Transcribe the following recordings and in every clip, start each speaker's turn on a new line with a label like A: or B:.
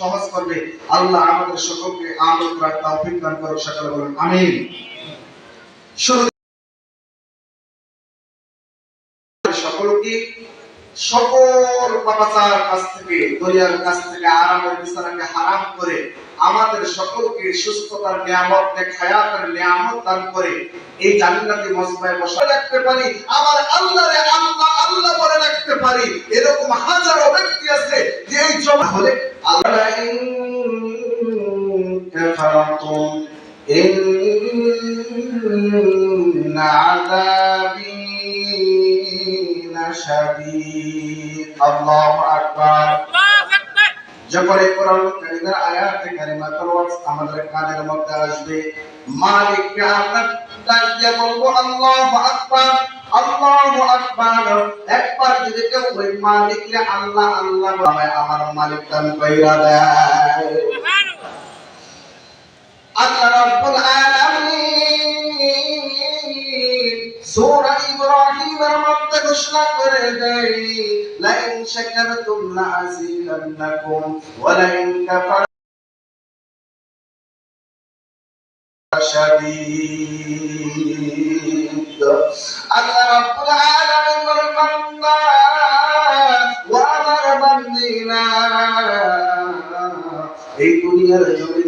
A: সহজ করবে। আল্লাহ আমাদের সকলকে আমল করার তৌফিক দান করুক সকলে বলুন আমিন শুরু সকলকে সকল পাপাচার কাছ থেকে দুনিয়ার কাছ থেকে আরামের বিছানাকে হারাম করে আমাদের সকলকে সুস্থতার নিয়ামত খায়াতের নিয়ামত দান করে এই জান্নাতি মজমায় বসে রাখতে পারি আমার আল্লাহরে আল্লাহ আল্লাহ বলে রাখতে পারি এরকম হাজারো ব্যক্তি আছে যে এই জমা হলে আল্লাহ কাফারাতুম إن عذابي لشديد الله أكبر যখন এই কোরআন কারিমের আয়াত কারিমা তেলাওয়াত আমাদের কানের মধ্যে আসবে মালিককে আমরা ডাক দিয়ে বলবো আল্লাহু আকবার আল্লাহু আকবার একবার যদি কেউ ওই মালিককে আল্লাহ আল্লাহ বলে আমার মালিক দান কইরা দেয় আল্লাহ রাব্বুল আলামিন সূরা ইব্রাহিমের মধ্যে ঘোষণা করে দেয় লাইন শাকারতুম লাযিদান্নাকুম ওয়া লাইন কাফার শাদীদ। আল্লাহ এই দুনিয়ার জমিনে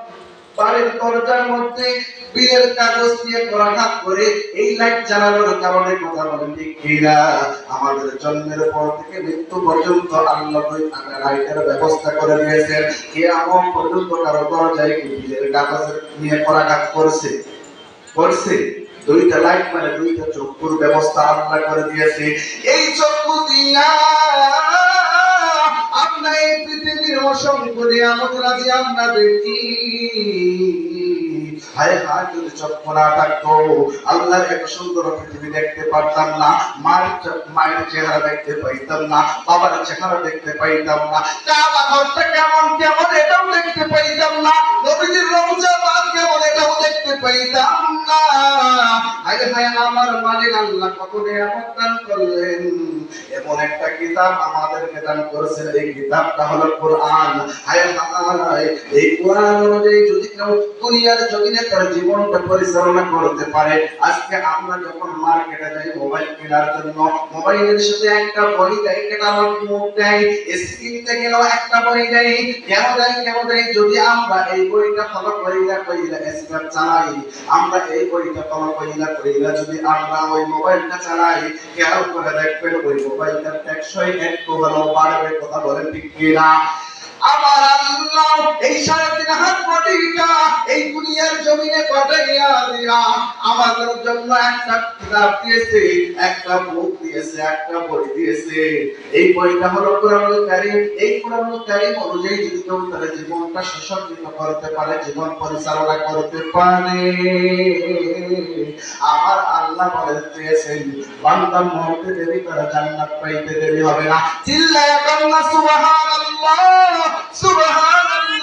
A: বাড়ির দরজার মধ্যে বিলের কাগজ দিয়ে করাঘাত করে এই লাইট জ্বালানোর কারণে কথা বলেন আমাদের জন্মের পর থেকে মৃত্যু পর্যন্ত লাইটের ব্যবস্থা করে কে পর্যন্ত কারও দরজায় বিলের কাগজ নিয়ে করছে? করছে। দুইটা লাইট মানে দুইটা চক্ষুর ব্যবস্থা আল্লাহ করে দিয়েছে। এই চক্ষু দিয়া এই পৃথিবীর অসংখ্য নিয়ামত রাজি আমরা দেখি। হায় যদি থাকতো আল্লাহর এত সুন্দর পৃথিবী দেখতে পারতাম না। মায়ের চেহারা দেখতে পাইতাম না, বাবার চেহারা দেখতে পাইতাম না। ঘরটা কেমন কেমন এটাও দেখতে পাইতাম না। নবীজির রমজা বাদ কেমন, এটাও দেখতে পাইতাম না। হায় হায়, আমার মালিক আল্লাহ কত নিয়ামত দান করলেন? এমন একটা কিতাব আমাদেরকে দান করেছেন, এই কিতাবটা হলো কোরআন। হায় হায়, এই কোরআন অনুযায়ী যদি কেউ দুনিয়ার জমিনে তার জীবনটা পরিচালনা করতে পারে। আজকে আমরা যখন মার্কেটে যাই, মোবাইল কেনার জন্য, মোবাইলের সাথে একটা বই দেয় কেনা মুখ দেয় একটা বই দেয়। কেন দেয় কেন দেয়? যদি আমরা এই বইটা ফলো করিলা স্ক্রিন চালাই। আমরা এই বইটা ফলো করিলা করিলা, যদি আমরা ওই মোবাইলটা চালাই, খেয়াল করে দেখবেন ওই মোবাইলটার টেকসই হলেও বাড়বে, কথা বলেন ঠিক কিনা? আমার আল্লাহ জীবনটা সুসজ্জিত করতে পারে, জীবন পরিচালনা করতে পারে। আমার আল্লাহ দিয়েছেন, বান্দা মরতে দেরি তারা জান্নাত পাইতে দেরি হবে না। চিল্লায়া সুবহানাল্লাহ।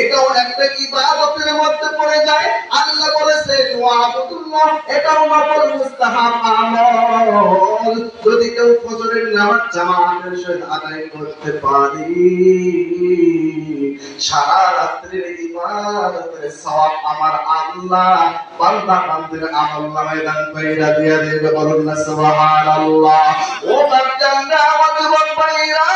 A: এটাও একটা ইবাদতের মধ্যে পড়ে যায়? আল্লাহ ওয়াবুদুল্লাহ এটাও নফল মুস্তাহাব আমল। যদি কেউ ফজরের নামাজ জামাতের সহিত আদায় করতে পারি, সারা রাত্রির ইবাদতের সওয়াব আমার আল্লাহ বান্দা বান্দির আমল নামায় দান কইরা দিয়া দেবে। বলুন না, সুবহানাল্লাহ। ও বান্দারা আমাদের রব্বাইরা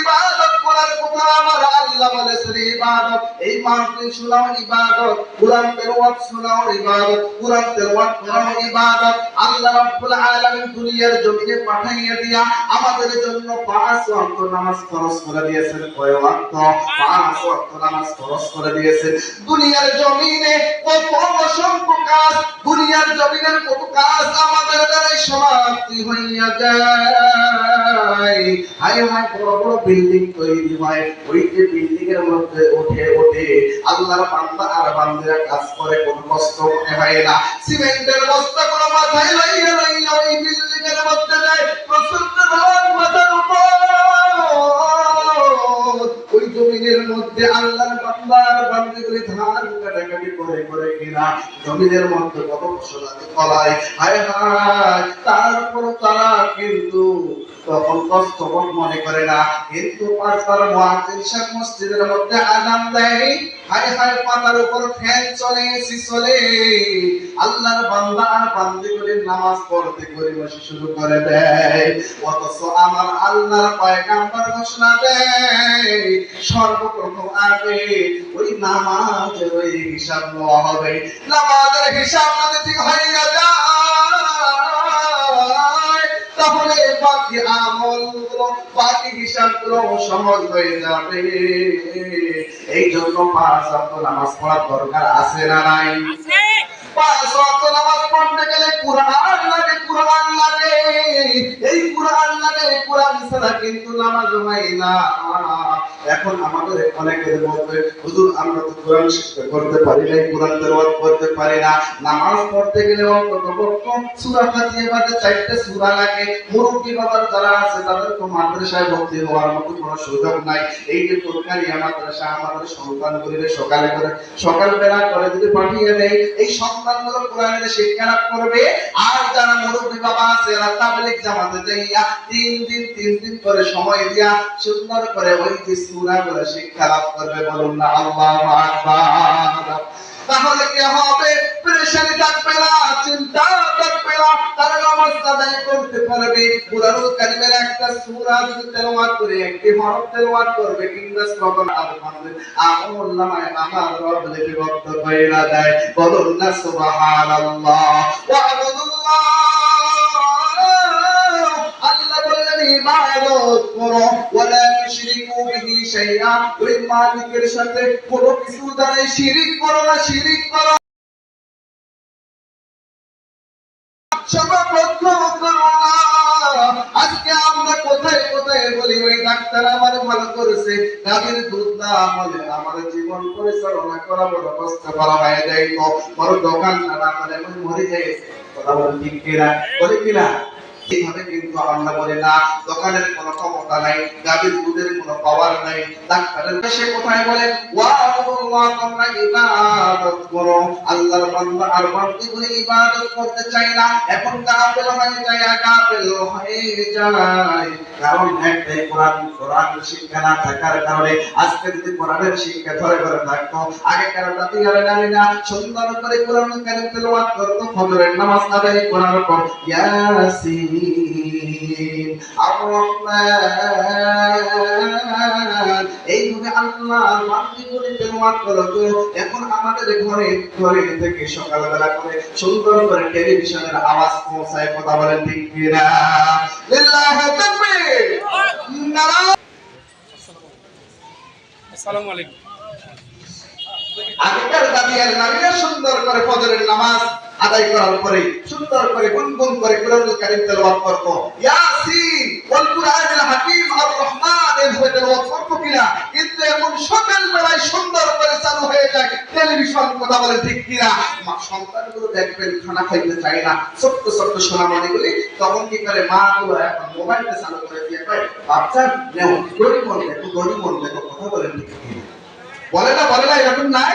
A: ইবাদত করার কথা আমার আল্লাহ বলেছেন, ইবাদত। এই মাহফিল শোনাও ইবাদত, কুরআন তেলাওয়াত শোনাও ইবাদত, কুরআন তেলাওয়াত করাও ইবাদত। আল্লাহ রাব্বুল আলামিন দুনিয়ার জমিনে পাঠাইয়া দিয়া আমাদের জন্য পাঁচ ওয়াক্ত নামাজ ফরজ করে দিয়েছেন। কয় ওয়াক্ত? পাঁচ ওয়াক্ত নামাজ ফরজ করে দিয়েছেন। দুনিয়ার জমিনে কত অসংখ্য কাজ, দুনিয়ার জমিনের কত কাজ আমাদের দ্বারাই সমাপ্তি হইয়া যায়। হায় হায়, বড় বড় বিল্ডিং তৈরি হয়। ওই যে বিল্ডিং এর মধ্যে উঠে উঠে আল্লাহর বান্দা আর বান্দিরা কাজ করে, কোনো কষ্ট মনে হয় না। সিমেন্টের বস্তা কোনো মাথায় লইয়া লইয়া ওই বিল্ডিং এর মধ্যে যায় প্রচণ্ড রোদ মাথার উপর। ওই জমিনের মধ্যে আল্লাহর বান্দার বান্দিগুলি ধান কাটাকাটি করে করে কিনা। জমিনের মধ্যে কত ফসল আছে ফলায় হায় হায় তারপর তারা কিন্তু তখন মনে করে না। কিন্তু পাঁচবার মসজিদের মধ্যে দেয় হায় হায় পাতার উপর ফ্যান চলে, এসি চলে। আল্লাহর বান্দা আর নামাজ পড়তে করে বসে শুরু করে দেয়। অথচ আমার আল্লাহর ঘোষণা দেয়, সর্বপ্রথম আগে ওই নামাজের ওই হিসাব নেওয়া হবে। নামাজের হিসাব ঠিক হইয়া যায় বাকি আমলগুলো বাকি হিসাবগুলো সহজ হয়ে যাবে। এই জন্য পাঁচ ওয়াক্ত নামাজ পড়ার দরকার আছে না নাই? পাঁচ ওয়াক্ত নামাজ পড়তে গেলে কুরআন লাগে কুরআন লাগে। এই কুরআন লাগে কুরআন ছাড়া কিন্তু নামাজ হয় না। এখন আমাদের অনেকের মধ্যে, হুজুর, আমরা তো কোরআন শিখতে করতে পারি না কোরআন তেলাওয়াত করতে পারি না, নামাজ পড়তে গেলে অন্তত পক্ষে সূরা ফাতিহা বাদে চারটে সূরা লাগে। মুরব্বি বাবার যারা আছে, তাদের তো মাদ্রাসায় ভর্তি হওয়ার মতো কোনো সুযোগ নাই। এই যে সরকারি মাদ্রাসা, আমাদের সন্তান সন্তানগুলিকে সকালে করে, সকালবেলা করে যদি পাঠিয়ে দেয়, এই সন্তানগুলো কোরআনের শিক্ষা লাভ করবে। আর যারা মুরব্বি বাবা আছে, এরা তাবলিগ জামাতে যাইয়া তিন দিন তিন দিন করে সময় দিয়া সুন্দর করে ওই যে সূরাগুলো শিক্ষা লাভ করবে বলুন না? আল্লাহু তাহলে কি হবে? পরেশানি থাকবে না, চিন্তা থাকবে না, তারা নামাজ আদায় করতে পারবে। কুরআনুল কারীমের একটা সূরা যদি তেলাওয়াত করে, একটি হরফ তেলাওয়াত করবে কিংবা আর আমল নামায় আমার রব লিপিবদ্ধ কইরা দেয়, বলুন না সুবহানাল্লাহ, ওয়া আবুদুল্লাহ। আল্লাহ বললেন ইবাদত করো, ওয়ালা তুশরিকু বিহি শাইআ, ওই মালিকের সাথে কোনো কিছু দ্বারা শিরিক করো না, শিরিক করো। সর্বপ্রথম করো। আজকে আমরা কোথায় কোথায় বলি, ওই ডাক্তার আমার ভালো করেছে গাভীর দুধ না বলে আমার জীবন পরিচালনা করা বড় কষ্ট করা হয়ে যায় তো বড় দোকান, না মরে যাই কথা ঠিক কিনা? বলি কিনা? এইভাবে কিন্তু আমরা বলি না, দোকানের কোনো ক্ষমতা নাই গাভীর দুধের কোনো পাওয়ার নাই, ডাক্তারের সে কোথায় বলে তোমরা ইবাদত করো। আল্লাহর বান্দা আর বান্দিগুলি ইবাদত করতে চায় না। এখন গাফেল হয়ে যায় গাফেল হয়ে যায়। কারণ একটাই কোরআন কোরআন শিক্ষা না থাকার কারণে আজকে যদি কোরআনের শিক্ষা ধরে ধরে থাকতো, আগে কারণ জানি না। সুন্দর করে কোরআন কারিম তেলাওয়াত করতো? ফজরের নামাজ আদায় করার পর। ইয়াসিন এইভাবে আল্লাহ মাতৃ করে এখন আমাদের ঘরে ঘরে থেকে সকালবেলা করে সুন্দর করে টেলিভিশনের আওয়াজ পৌঁছায় কথা বলেন ঠিক কিনা? লিল্লাহি তাকবীর! নারা
B: আসসালামু আলাইকুম।
A: আগেকার দাবি আর নারীরা সুন্দর করে ফজরের নামাজ। আদায় করার পরে সুন্দর করে গুনগুন করে কোরআনুল কারীম তেলাওয়াত করত ইয়াসিন ওয়াল কুরআনিল হাকীম আর রহমান, এভাবে তেলাওয়াত করত কিনা? কিন্তু এখন সকাল বেলায় সুন্দর করে চালু হয়ে যায় টেলিভিশন, কথা বলে ঠিক কিনা? মা সন্তানগুলো দেখবেন, খানা খাইতে চায় না। ছোট্ট ছোট্ট সোনামণিগুলি তখন কি করে? মা গুলো এখন মোবাইলটা চালু করে দিয়ে কয়, বাচ্চা, নেও, গরিব মন দেখো, গরিব মন দেখো, কথা বলেন ঠিক কিনা? বলে না বলে না, এরকম নাই।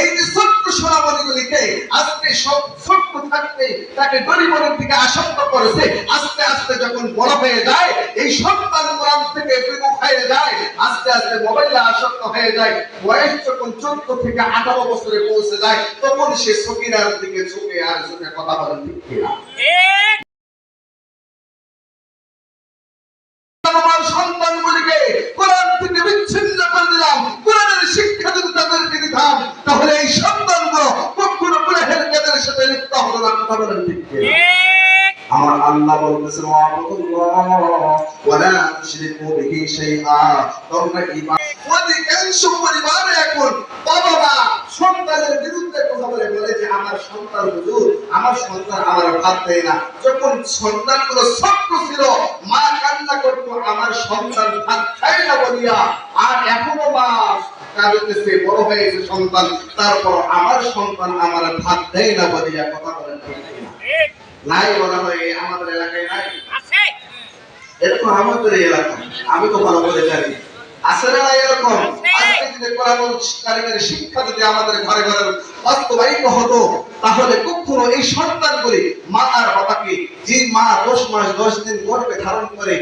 A: এই যে ছোট্ট সোনামণিগুলিকে আজকে সব ছোট্ট থাকতে তাকে গরিবনের দিকে আসক্ত করেছে। আস্তে আস্তে যখন বড় হয়ে যায়, এই সন্তান কোরআন থেকে বিমুখ যায়, আস্তে আস্তে মোবাইলে আসক্ত হয়ে যায়। বয়স যখন চোদ্দ থেকে আঠারো বছরে পৌঁছে যায়, তখন সে সকিরার দিকে চোখে আর চোখে কথা বলেন আমার সন্তানগুলিকে কোরআন থেকে বিচ্ছিন্ন করে দিলাম কোরআনের শিক্ষা যদি তাদেরকে দিতাম, তাহলে এই সন্তানগুলো কখনো গুনাহের কাজের সাথে লিপ্ত হতো না ঠিক? আমার আল্লাহ বলতেছেন তুশরিকু বিহি শাইআ। তোমরা অধিকাংশ পরিবারে এখন বাবা সন্তানের বিরুদ্ধে কথা বলে বলে যে, আমার সন্তান হুজুর, আমার সন্তান আমার ভাত দেয় না। যখন ছিল, মা কান্না করতো, আমার সন্তান ভাত খায় না বলিয়া। আর এখনও মা কাঁদতেছে, বড় হয়েছে সন্তান, তারপর আমার সন্তান আমার ভাত দেয় না বলিয়া কথা বলেন? নাই বলা হয় আমাদের এলাকায় নাই। এরকম আমাদের এলাকা আমি তো ভালো করে জানি। আছে না এরকম? আজকে যদি কোরআন কারিগরি শিক্ষা যদি আমাদের ঘরে ঘরে বাস্তবায়িত হতো তাহলে কখনো এই সন্তানগুলি মা আর বাবাকে যে মা দশ মাস দশ দিন গর্ভে ধারণ করে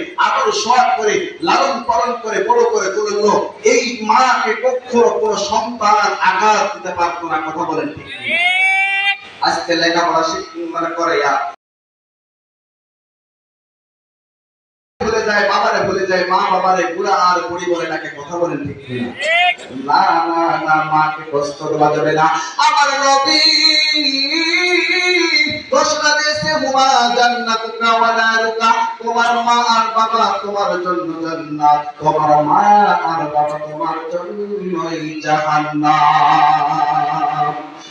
A: সোয়াদ করে লালন পালন করে বড় করে তুললো এই মাকে কখনো কোনো সন্তান আঘাত দিতে পারতো না কথা বলেন ঠিক? আজকে লেখাপড়া মানে করে তোমার মা আর বাবা তোমার জন্য তোমার মা আর বাবা তোমার জাহান্নাম।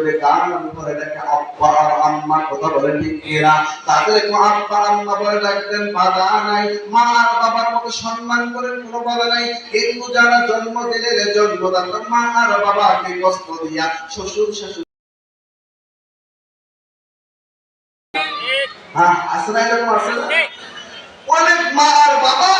A: শাশুড়ির গান করে ডাকে আব্বা আর আম্মা কথা বলে ঠিক কিনা? তাদেরকে আব্বা আম্মা বলে ডাকতেন বাধা নাই মা আর বাবার মতো সম্মান করেন কোনো বাধা নাই। কিন্তু যারা জন্ম দিলে জন্মদাতা মা আর বাবাকে কষ্ট দিয়া শ্বশুর শাশুড়ি হ্যাঁ এরকম আছে? অনেক মা আর বাবা।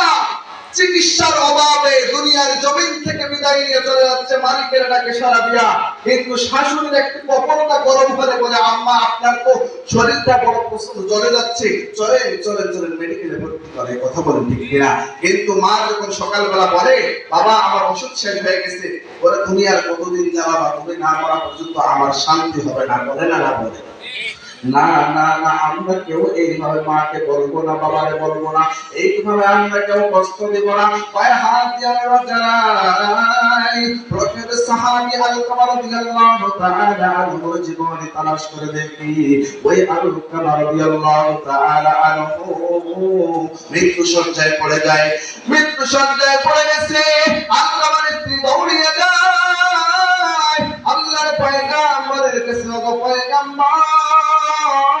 A: চিকিৎসার অভাবে দুনিয়ার জমিন থেকে বিদায় নিয়ে চলে যাচ্ছে মালিকের ডাকে সারা দিয়া। কিন্তু শাশুড়ির একটু কপলটা গরম করে বলে, আম্মা, আপনার তো শরীরটা বড় প্রচণ্ড জ্বলে যাচ্ছে। চলে চলে চলে মেডিকেলে ভর্তি করে কথা বলেন ঠিক কিনা? কিন্তু মা যখন সকালবেলা বলে, বাবা, আমার ওষুধ শেষ হয়ে গেছে। বলে, তুমি আর কতদিন জ্বালাবা? তুমি না করা পর্যন্ত আমার শান্তি হবে না। বলে, না না, বলে না না না, আমরা কেউ এইভাবে মাকে বলব না, বাবারে বলব না, এইভাবে আমরা কেউ কষ্ট দেব না। পায়ে হাত দিয়ে আমরা সাহাবী রাদিয়াল্লাহু তাআলা জীবনে তালাশ করে দেখি। ওই রাদিয়াল্লাহু তাআলা মৃত্যু সজ্জায় পড়ে যায়। মৃত্যু সজ্জায় পড়ে গেছে আল-কামার স্ত্রী দৌড়িয়ে যায়। আল্লাহর পয়গাম্বরের কাছে পয়গাম্বর আমার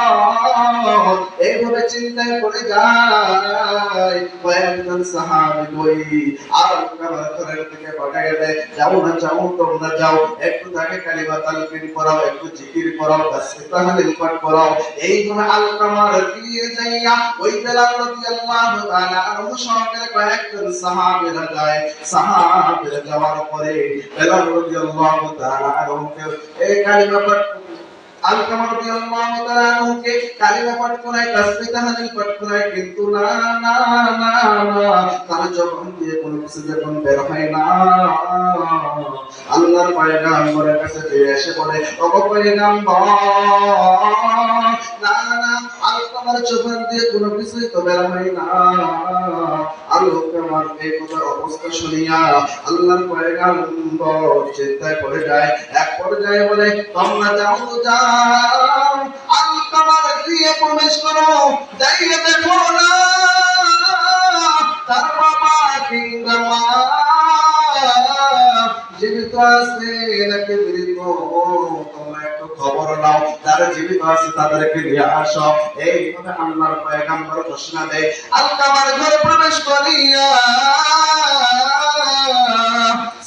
A: এইভাবে চিন্তায় পড়ে যায়। কয়েকজন সাহাবী ওই আর কাবার ঘরের থেকে পাঠিয়ে দেয়। যাও না, যাও, তোমরা যাও, একটু তাকে কালিমা তালকিন করাও একটু জিকির করাও তাসবিহ তাহলিল পাঠ করাও এইভাবে আল-কামার দিয়ে যাইয়া ওই বেলাল রাদিয়াল্লাহু তাআলা আনহু সহকারে কয়েকজন সাহাবীরা যায়। সাহাবীরা যাওয়ার পরে বেলাল রাদিয়াল্লাহু তাআলা আনহুকে এই কালিমা পাঠ আলকামা রাদিয়াল্লাহু তাআলা আনহুকে কালিমা কিন্তু না না না না তার যখন বের হয় না। আল্লাহর পয়গাম্বরের কাছে এসে বলে ওগো পয়গাম্বর, না না আলকামার জবান দিয়ে কোনো কিছুই তো বের হয় না। আলকামার এই কথা অবস্থা শুনিয়া আল্লাহর পয়গাম্বর চিন্তায় পড়ে যায়। এক পর্যায়ে বলে, তোমরা যাও তো যাও আলকামার দিয়ে প্রবেশ করো। যাইয়ে দেখো না, তার বাবা কিংবা মা জীবিত আছে নাকি মৃত? তোমরা খবর নাও। যারা জীবিত আছে, তাদেরকে নিয়ে আসো। এইভাবে আল্লাহর পয়গাম্বর ঘোষণা দেয়। আলকামার ঘরে প্রবেশ করিয়া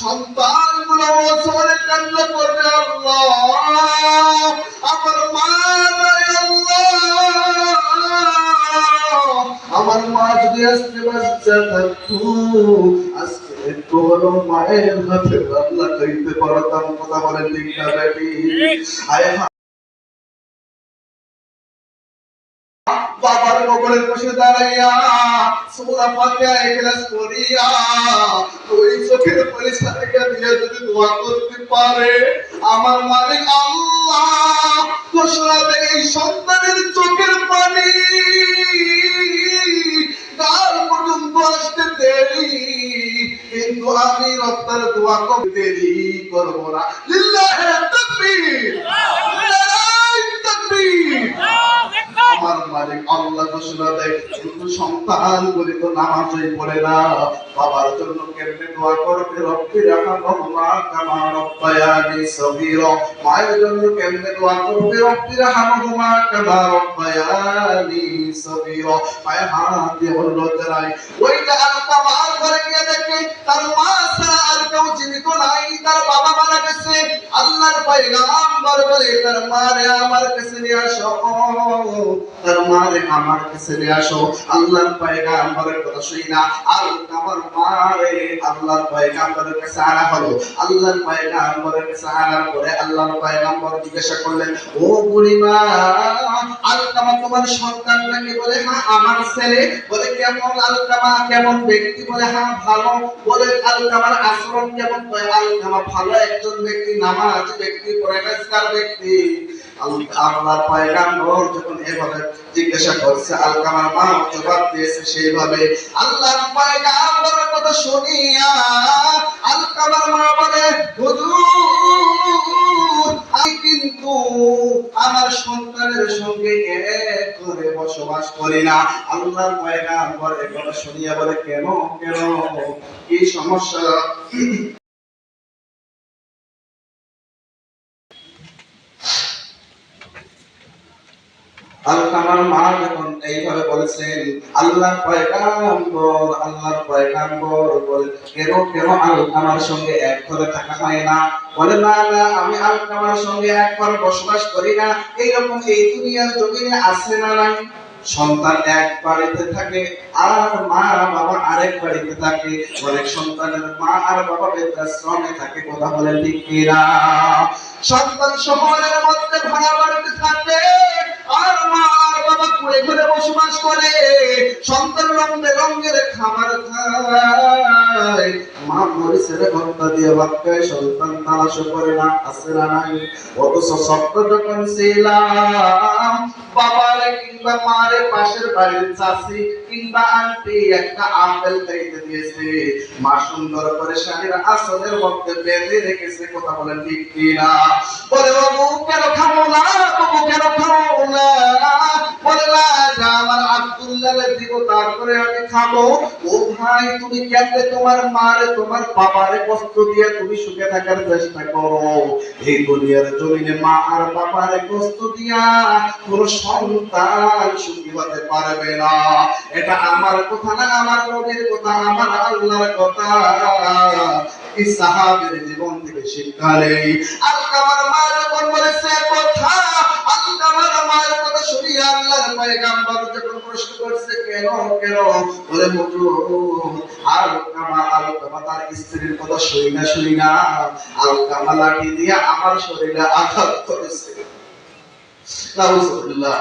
A: সন্তানগুলো ওসরে কান্না করবে আমার মা আমার মা যদি আজকে বাচ্চা থাকতো, আজকে মায়ের হাতে রান্না খাইতে পারতাম, কথা বলে ঠিক বাবার কবরের পাশে দাঁড়াইয়া সূরা ফাতিহা ইখলাস করিয়া ওই চোখের পরিষ্কার থেকে দিয়ে যদি দোয়া করতে পারে, আমার মালিক আল্লাহ দেয়, এই সন্তানের চোখের পানি কাল পর্যন্ত আসতে দেরি, কিন্তু আমি রক্তার দোয়া করতে দেরি করব না। লিল্লাহে তাকবীর। আমার মালিক আল্লাহ ঘোষণা দেয় কিন্তু সন্তান বলে তো নামাজই পড়ে না। বাবার জন্য কেমনে দোয়া করবে রব্বি রাহমাহুমা কামা রব্বায়ানি সগীরা। মায়ের জন্য কেমনে দোয়া করবে রব্বি রাহমাহুমা কামা রব্বায়ানি সগীরা। মায়ের হাত দিয়ে বলল জানাই ওই যে আলকা মার ঘরে গিয়ে দেখে তার মা ছাড়া আর কেউ জীবিত নাই তার বাবা মারা গেছে। আল্লাহর পয়গাম্বর বলে তার মারে আমার কাছে নিয়ে আসো। তার মারে আমার কাছে নিয়ে আসো। আল্লাহর পয়গাম্বরের কথা শুই না। আর আমার মারে আল্লাহর পয়গাম্বরের কাছে আনা হলো। আল্লাহর পয়গাম্বরের কাছে আনার পরে আল্লাহর পয়গাম্বর জিজ্ঞাসা করলেন, ও বুড়িমা, আলকামা তোমার সন্তান নাকি বলে হ্যাঁ আমার ছেলে। বলে, কেমন আলকামা? কেমন ব্যক্তি? বলে হ্যাঁ ভালো। বলে, আলকামার আচরণ কেমন? আলকামা ভালো একজন ব্যক্তি, নামাজ ব্যক্তি পরেশগার ব্যক্তি। আল্লাহর পয়গাম্বর যখন এভাবে জিজ্ঞাসা করছে মা জবাব দিয়েছে সেইভাবে, আল্লাহর কথা শুনিয়া মা বলে, হুজুর, আমি কিন্তু আমার সন্তানের সঙ্গে এক করে বসবাস করি না। আল্লাহর পয়গাম্বর কথা শুনিয়া বলে, কেন কেন? কি সমস্যা মা এইভাবে বলেছেন বলে, কেন কেন আলকামার সঙ্গে এক থাকা না? বলে, না না, আমি সঙ্গে বসবাস করি না। এইরকম এই দুনিয়ার জমিনে আছে না নাই। সন্তান এক বাড়িতে থাকে, আর মা বাবা আরেক বাড়িতে থাকে। অনেক সন্তানের মা আর বাবা বৃদ্ধাশ্রমে থাকে, কথা বলে ঠিক সন্তান শহরের মধ্যে ভাড়া বাড়িতে থাকে। আর মা আর বাবা কুড়ে ঘুরে বসবাস করে। সন্তান রঙে রঙের খাবার খায়। মা মরিচের ঘণ্টা দিয়ে বাক্যায় সন্তান তালাশ করে না আসে না নাই। অথচ সত্য যখন ছিলাম, বাবারে কিংবা মারে পাশের বাড়ির চাষি কিনা? কেন কেন তারপরে আমি খাব। ও ভাই, তুমি কেমনে তোমার মারে, তোমার বাবারে কষ্ট দিয়ে তুমি সুখে থাকার চেষ্টা করো? এই দুনিয়ার জমিনে মা আর বাবারে কষ্ট দিয়া কোন সন্তান সুখী হতে পারবে না। এটা আমার কথা না, আমার নবীর কথা, আমার আল্লাহর কথা। এই সাহাবের জীবন থেকে শিক্ষা নেই? আলকামার মা যখন বলেছে কথা আলকামার মায়ের কথা শুনিয়ে আল্লাহর পয়গাম্বর যখন প্রশ্ন করছে, কেন কেন? বলে, হুজুর, আলকামা আলকামা তার স্ত্রীর কথা শুনি না শুনি না। আলকামা লাঠি দিয়ে আমার শরীরে আঘাত করেছে। নাউজুবিল্লাহ।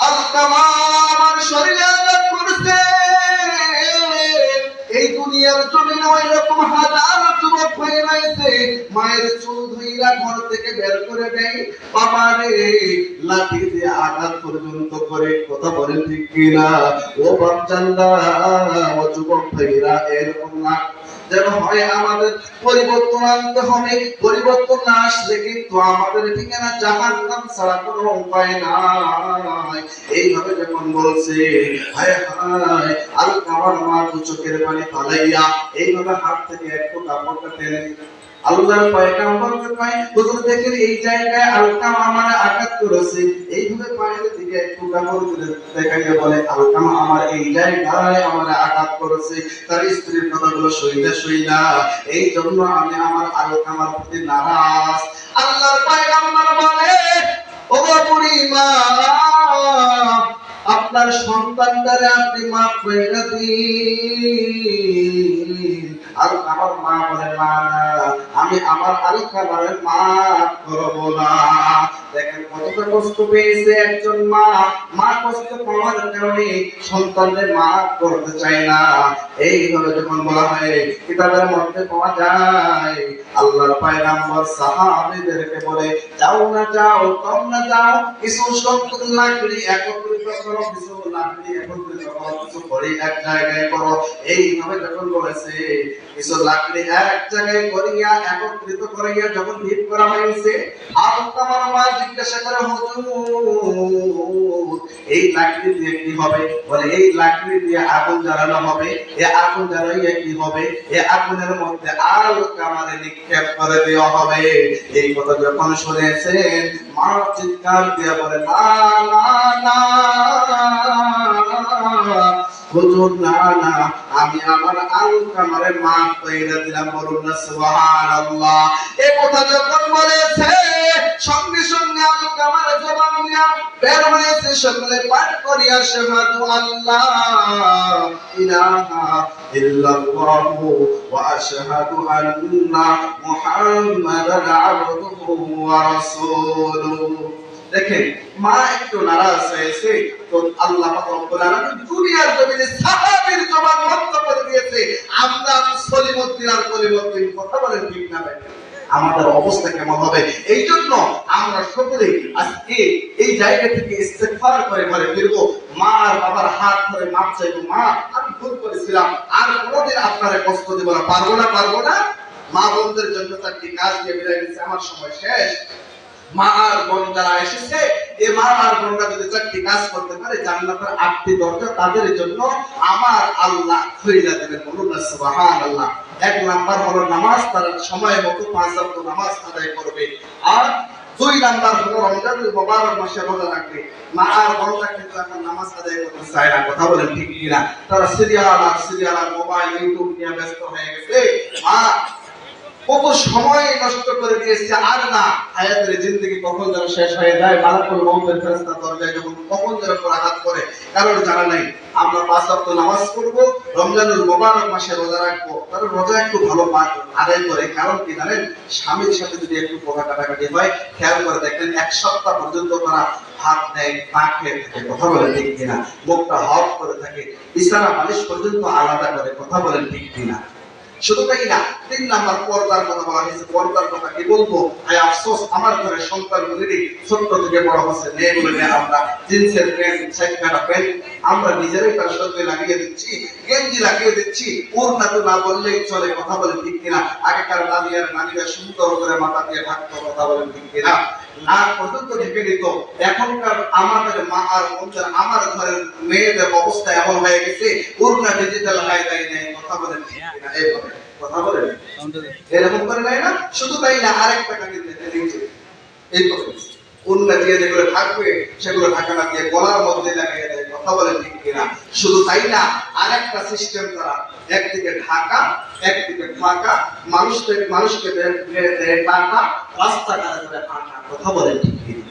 A: আমার শরীরে আঘাত করেছে। এই দুনিয়ার জমিনে ওই রকম হাজার যুবক হয়ে রয়েছে। মায়ের চুল ধইরা ঘর থেকে বের করে দেয়। বাবা রে, লাঠি দিয়ে আঘাত পর্যন্ত করে, কথা বলেন ঠিক কিনা? ও বাচ্চান্দা ও যুবক ভাইরা এরকম না। যেন হয় আমাদের পরিবর্তন আনতে হবে। পরিবর্তন না আসলে কিন্তু আমাদের ঠিকানা জাহান নাম ছাড়া কোনো উপায় নাই। এইভাবে যখন বলছে, হায় হায় আর কামার মা চোখের পানি পালাইয়া এইভাবে হাত থেকে একটু কাপড়টা টেনে আল্লাহর পয়গাম্বরকে কয় হুজুর এই জায়গায় আলকাম আমার আঘাত করেছে। এইভাবে পায়ের দিকে একটু কাপড় তুলে বলে আমার এই জায়গায় আমার আঘাত করেছে। তার স্ত্রীর কথাগুলো এই জন্য আমি আমার আলকামার প্রতি নারাজ। আল্লাহর বলে, ও আপনার সন্তানটারে আপনি মাফ করে আর আমার মা বলে মা না আমি আমার খাবারের মাফ করব না। দেখেন কতটা কষ্ট পেয়েছে একজন মা। মা কষ্ট পাওয়ার কারণে সন্তানদের মা করতে চায় না। এইভাবে যখন বলা হয়, কিতাবের মধ্যে পাওয়া যায় আল্লাহর পয়গাম্বর সাহাবীদেরকে বলে, যাও না, যাও, তোমরা যাও, কিছু সংখ্যক লাকড়ি একত্রিত করো, কিছু লাকড়ি একত্রিত করো, কিছু খড়ি এক জায়গায় করো। এইভাবে যখন বলেছে, কিছু লাকড়ি এক জায়গায় করিয়া, একত্রিত করিয়া যখন ভিড় করা হয়েছে আলকামার মা জিজ্ঞাসা করে, হুজুর, এই লাকড়ি দিয়ে কি হবে? বলে, এই লাকড়ি দিয়ে আগুন জ্বালানো হবে, এ আগুন জ্বালাইয়া কি হবে? এ আগুনের মধ্যে আল কামারে নিক্ষেপ করে দেওয়া হবে এই কথা যখন শুনেছেন মা চিৎকার দিয়ে বলে না না না হুজুর, না না, আমি আমার আল কামারে মা কইরা দিলাম, বলুন না, সুবহানাল্লাহ। কথা যখন বলেছে, সঙ্গে সঙ্গে নিয়া বের হয়েছে, সকলে পাঠ আল্লাহ। ইলাহা ওয়া আশহাদু আন্না মুহাম্মাদান আবদুহু ওয়া রাসূলুহু। দেখেন মা একটু নারাজ হয়েছে, তো আল্লাহ দুনিয়ার জমিনে সাহাবীর জবান বন্ধ করে দিয়েছে। আমরা সলিমুদ্দিন আর কলিমুদ্দিন কথা বলেন ঠিক না আমাদের অবস্থা কেমন হবে? এই জন্য আমরা সকলে আজকে এই জায়গা থেকে ইস্তেগফার করে ঘরে ফিরবো। মা আর বাবার হাত ধরে মাপ চাইব। মা, আমি ভুল করেছিলাম। আর কোনোদিন আপনারা কষ্ট দেব না। পারব না পারব না? মা বোনদের জন্য চারটি কাজ দিয়ে বিদায় নিচ্ছে। আমার সময় শেষ। মা বোন যারা এসেছে, এ মা আর বোনরা যদি চারটি কাজ করতে পারে, জান্নাতের আটটি দরজা তাদের জন্য আমার আল্লাহ খুলে দেবেন বলুন না, সুবহানাল্লাহ। এক নাম্বার হলো নামাজ, তার সময় মতো পাঁচ ওয়াক্ত নামাজ আদায় করবে। আর দুই নাম্বার হলো রমজানুল মুবারক মাসে রোজা রাখবে। মা আর বোনরা কিন্তু এখন নামাজ আদায় করতে চায় না, কথা বলেন ঠিক কিনা? তারা সিরিয়াল আর সিরিয়াল আর মোবাইল, ইউটিউব নিয়ে ব্যস্ত হয়ে গেছে। মা কত সময় নষ্ট করে দিয়েছে আর না হায়াতের জিন্দগি কখন যেন শেষ হয়ে যায়, মালাকুল মৌতের ফেরেশতা দরজায় যখন কখন যেন প্রহাত করে কারোর জানা নাই। আমরা পাঁচ ওয়াক্ত নামাজ পড়ব, রমজানুল মোবারক মাসে রোজা রাখব তাহলে রোজা একটু ভালো পা- আদায় করে, কারণ কি জানেন? স্বামীর সাথে যদি একটু পোকা কাটাকাটি হয়, খেয়াল করে দেখবেন এক সপ্তাহ পর্যন্ত তারা ভাত নেয়, না খেয়ে থাকে, কথা বলে ঠিক কিনা, মুখটা হপ করে থাকে, বিছানা বালিশ পর্যন্ত আলাদা করে, কথা বলেন ঠিক কিনা। শুধু তাই না, তিন নাম্বার পর্দার কথা বলা হয়েছে, পর্দার কথা কি বলব? আই আফসোস, আমার ঘরে সন্তান গুলিরই ছোট্ট থেকে বড় হচ্ছে মেয়েগুলো নিয়ে আমরা। জিন্সের প্যান্ট সাইড প্যান্ট, আমরা নিজেরাই তার সঙ্গে লাগিয়ে দিচ্ছি, গেঞ্জি লাগিয়ে দিচ্ছি। ওর না তো না বললেই চলে, কথা বলে ঠিক কিনা? আগেকার আর নানিরা সুন্দর করে মাথা দিয়ে ঢাকতো, কথা বলেন ঠিক কিনা? না পর্যন্ত ঢেকে দিত এখনকার আমাদের মা আর বোনদের, আমার ঘরের মেয়েদের অবস্থা এমন হয়ে গেছে পুরোটা ডিজিটাল হয়ে যায় নাই, কথা বলেন কথা বলেন এরকম করে নাই না, শুধু তাই না আরেকটা কাকে এই কথা। অন্য দিয়ে যেগুলো থাকবে, সেগুলো ঢাকা না দিয়ে গলার মধ্যে লাগিয়ে দেয়। কথা বলে ঠিক কিনা? শুধু তাই না আর একটা সিস্টেম তারা একদিকে ঢাকা একদিকে ঢাকা মানুষকে মানুষকে টাকা রাস্তা কথা বলে ঠিক কিনা?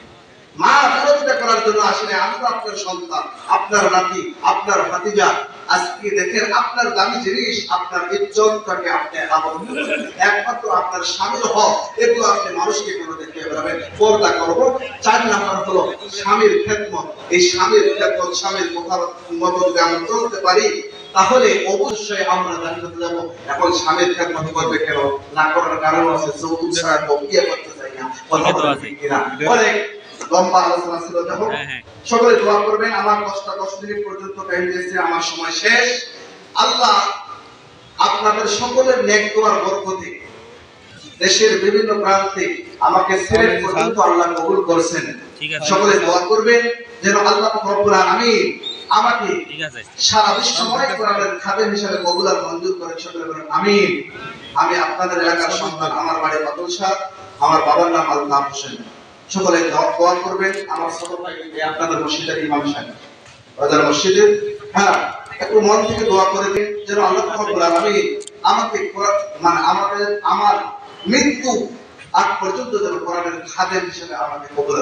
A: করার জন্য আমি তো আপনার সন্তান, আপনার নাতি, আপনার ভাতিজা। আজকে দেখেন আপনার দামি জিনিস, আপনার আপনি একমাত্র আপনার স্বামীর হক, এগুলো আপনি মানুষকে কোনো দেখতে পর্দা করব, চার নাম্বার হলো স্বামীর খেদমত। এই স্বামীর খেদমত, স্বামীর যদি আমরা চলতে পারি, তাহলে অবশ্যই আমরা জান্নাতে যাব। এখন স্বামীর খেদমত করবে কেন? না করার কারণ আছে ছাড়া করতে চাই না। অনেক লম্বা আলোচনা ছিল দেখো।
B: হ্যাঁ, হ্যাঁ।
A: সকলে দোয়া করবেন আমার কষ্ট দশ মিনিট পর্যন্ত টাইম দিয়েছে আমার সময় শেষ। আল্লাহ আপনাদের সকলের নেক দোয়ার বরকতে দেশের বিভিন্ন প্রান্তে আমাকে সিলেট পর্যন্ত আল্লাহ কবুল করেছেন। সকলে দোয়া করবেন যেন আল্লাহ রব্বুল আলামিন আমাকে সারা বিশ্বময় কোরআনের খাদেম হিসেবে কবুল আর মঞ্জুর করেন। সকলে বলেন আমিন। আমি আপনাদের এলাকার সন্তান আমার বাড়ি বাদল শাহ আমার বাবার নাম আল্লাহ হোসেন। সকলে দোয়া করবেন। আমার এই আপনাদের মসজিদের ইমাম সাহেব। বাজার মসজিদে হ্যাঁ একটু মন থেকে দোয়া করে দিন, যেন আল্লাহ রব্বুল আলামিন আমাকে মানে আমাদের, আমার মৃত্যু আগ পর্যন্ত যেন কোরআনের খাদেম হিসেবে আমাকে কবুল